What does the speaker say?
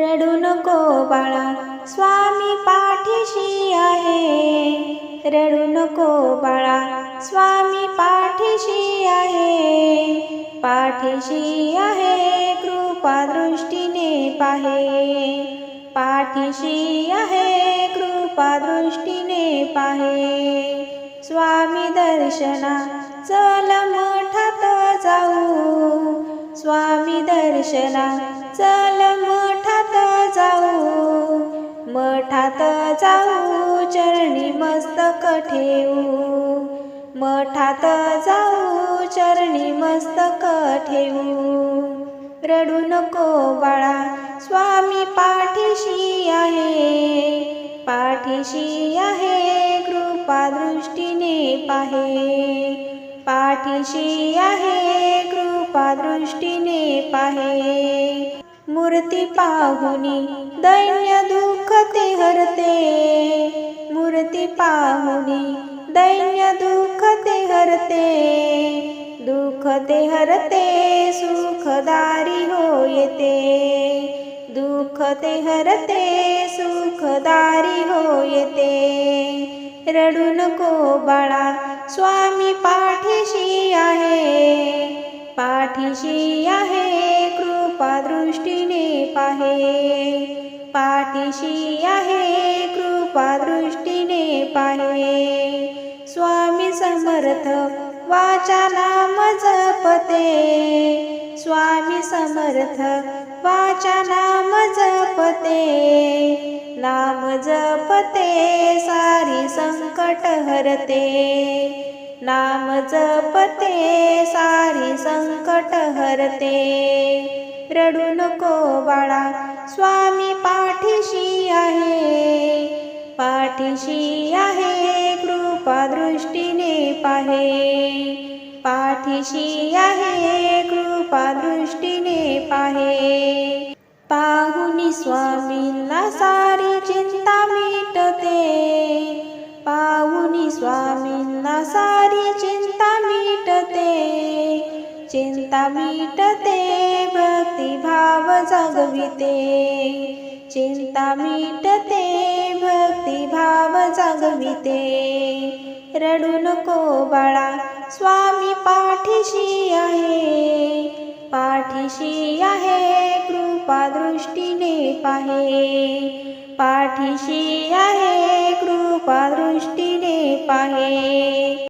रडू नको बाळा स्वामी पाठीशी आहे. रडू नको बाळा स्वामी पाठीशी आहे. पाठीशी आहे कृपा दृष्टीने पाहे. पाठीशी आहे कृपा दृष्टीने पाहे. स्वामी दर्शना चल मठात जाऊ. स्वामी दर्शना चल मठात जाऊ मठात जाऊ चरणी मस्तक ठेवू मठात जाऊ चरणी मस्तक ठेवू रडू नको बाळा स्वामी पाठीशी आहे. पाठीशी आहे कृपा दृष्टीने पाहे. पाठीशी आहे कृपा दृष्टीने पाहे. मूर्ती पाहुनी दैन्य दुःख ते हरते. मूर्ती पाहुनी दैन्य दुःख ते हरते. दुःख ते हरते सुखदारी हो येते. दुःख ते हरते सुखदारी हो येते. रडू नको बाळा स्वामी पाठीशी आहे. पाठीशी आहे कृपा दृष्टीने पाहे. पाठीशी आहे कृपा दृष्टीने पाहे. स्वामी समर्थ वाचाला नाम जपते. स्वामी समर्थ वाचाला नाम जपते. नाम जपते सारी संकट हरते. नाम जपते सारी संकट हरते. रडू नको बाळा. स्वामी पाठीशी आहे. पाठीशी आहे कृपा दृष्टीने पाहे. पाठीशी आहे कृपा दृष्टीने पाहे. पाहुनी स्वामींना सारी चिंता मिटते. पाहुनी स्वामींना सारी चिंता मिटते. चिंता मिटते. भक्तिभाव जागविते. चिंता मिटते भक्तिभाव जागविते. रडू नको बाळा स्वामी पाठीशी आहे. पाठीशी आहे कृपा दृष्टीने पाहे. पाठीशी आहे कृपा दृष्टीने पाहे.